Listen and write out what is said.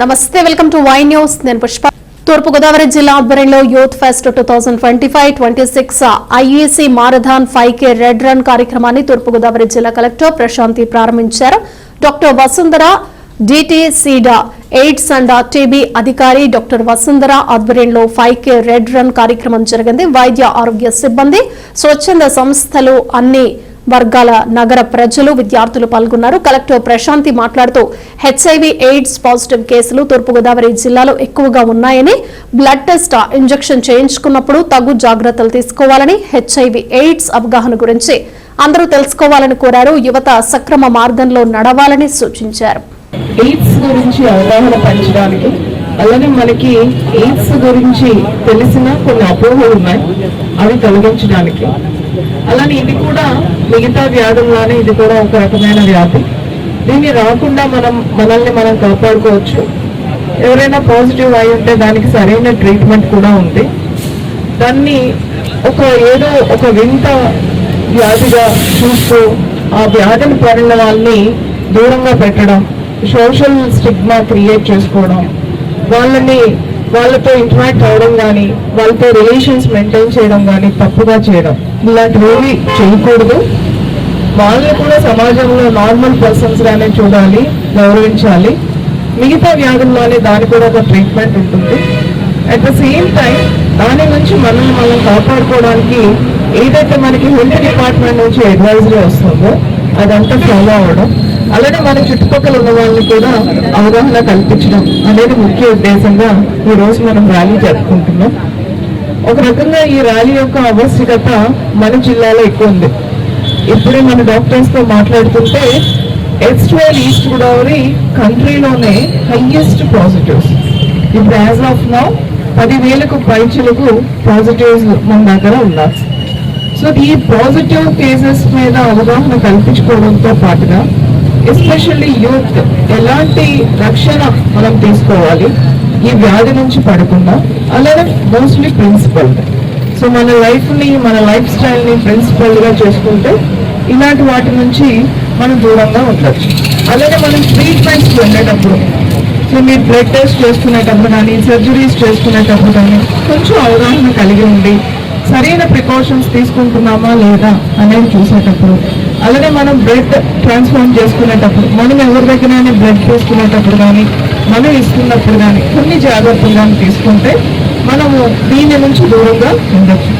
నమస్తే welcome to Y news నేను పుష్ప. తూర్పుగోదావరి జిల్లా ఆధ్వర్యంలో youth fest two thousand twenty five twenty six IEC marathon five K red run కార్యక్రమాన్ని తూర్పుగోదావరి జిల్లా కలెక్టర్ ప్రశాంతి ప్రారంభించారు. డాక్టర్ వసుంధర డిటిసిడా ఎయిడ్స్ అండ్ టీబీ అధికారి డాక్టర్ వసుంధర ఆధ్వర్యంలో ఫైవ్ కే రెడ్ రన్ కార్యక్రమం జరిగింది. వైద్య ఆరోగ్య సిబ్బంది స్వచ్ఛంద సంస్థలు అన్ని వర్గాల నగర ప్రజలు విద్యార్థులు పాల్గొన్నారు. కలెక్టర్ ప్రశాంతి మాట్లాడుతూ హెచ్ఐవి ఎయిడ్స్ పాజిటివ్ కేసులు తూర్పుగోదావరి జిల్లాలో ఎక్కువగా ఉన్నాయని బ్లడ్ టెస్ట్ ఇంజెక్షన్ చేయించుకున్నప్పుడు తగు జాగ్రత్తలు తీసుకోవాలని హెచ్ఐవి ఎయిడ్స్ అవగాహన గురించి అందరూ తెలుసుకోవాలని కోరారు. యువత సక్రమ మార్గంలో నడవాలని సూచించారు. ఎయిడ్స్ గురించి అవగాహన పెంచడానికి అలానే మనకి ఎయిడ్స్ గురించి తెలిసిన కొన్ని అపోహలు ఉన్నాయి. అవి తొలగించడానికి అలానే ఇది కూడా మిగతా వ్యాధుల్లానే ఇది కూడా ఒక రకమైన వ్యాధి. దీన్ని రాకుండా మనం మనల్ని మనం కాపాడుకోవచ్చు. ఎవరైనా పాజిటివ్ అయి ఉంటే దానికి సరైన ట్రీట్మెంట్ కూడా ఉంది. దాన్ని ఒక ఏదో ఒక వింత వ్యాధిగా చూస్తూ ఆ వ్యాధిని పడిన వాళ్ళని దూరంగా పెట్టడం సోషల్ స్టిగ్మా క్రియేట్ చేసుకోవడం వాళ్ళని వాళ్ళతో ఇంటరాక్ట్ అవ్వడం కానీ వాళ్ళతో రిలేషన్స్ మెయింటైన్ చేయడం కానీ తప్పుగా చేయడం. ఇలాంటివి చేయకూడదు. వాళ్ళని కూడా సమాజంలో నార్మల్ పర్సన్స్ గానే చూడాలి గౌరవించాలి. మిగతా వ్యాధుల్లోనే దాని కూడా ఒక ట్రీట్మెంట్ ఉంటుంది. అట్ ద సేమ్ టైం దాని నుంచి మనల్ని మనం కాపాడుకోవడానికి ఏదైతే మనకి హెల్త్ డిపార్ట్మెంట్ నుంచి అడ్వైజరీ వస్తుందో అదంతా ఫాలో అవ్వడం అలానే మన చుట్టుపక్కల ఉన్న వాళ్ళని కూడా అవగాహన కల్పించడం అనేది ముఖ్య ఉద్దేశంగా ఈ రోజు మనం ర్యాలీ జరుపుకుంటున్నాం. ఒక రకంగా ఈ ర్యాలీ యొక్క ఆవశ్యకత మన జిల్లాలో ఎక్కువ ఉంది. ఇప్పుడే మన డాక్టర్స్తో మాట్లాడుతుంటే ఎక్స్ట్ వైల్ ఈస్ట్ గోదావరి కంట్రీలోనే హైయెస్ట్ పాజిటివ్స్ ఇప్పుడు యాజ్ ఆఫ్ నౌ పదివేలకు పైచులకు పాజిటివ్స్ మన దగ్గర ఉన్నారు. సో ఈ పాజిటివ్ కేసెస్ మీద అవగాహన కల్పించుకోవడంతో పాటుగా ఎస్పెషల్లీ యూత్ ఎలాంటి రక్షణ మనం తీసుకోవాలి? ఈ వ్యాధి నుంచి పడకుండా అలాగే మోస్ట్లీ ప్రిన్సిపల్ సో మన లైఫ్ని మన లైఫ్ స్టైల్ని ప్రిన్సిపల్గా చేసుకుంటే ఇలాంటి వాటి నుంచి మనం దూరంగా ఉండొచ్చు. అలాగే మనం ట్రీట్మెంట్స్ వెళ్ళేటప్పుడు సో మీరు బ్లడ్ టెస్ట్ చేసుకునేటప్పుడు కానీ సర్జరీస్ చేసుకునేటప్పుడు కానీ కొంచెం అవగాహన కలిగి ఉండి సరైన ప్రికాషన్స్ తీసుకుంటున్నామా లేదా అనేది చూసేటప్పుడు అలాగే మనం బ్లడ్ ట్రాన్స్ఫార్మ్ చేసుకునేటప్పుడు మనం ఎవరి దగ్గరైనా బ్లడ్ తీసుకునేటప్పుడు కానీ మనం ఇస్తున్నప్పుడు కానీ కొన్ని జాగ్రత్తలు కానీ తీసుకుంటే మనము దీని నుంచి దూరంగా ఉండొచ్చు.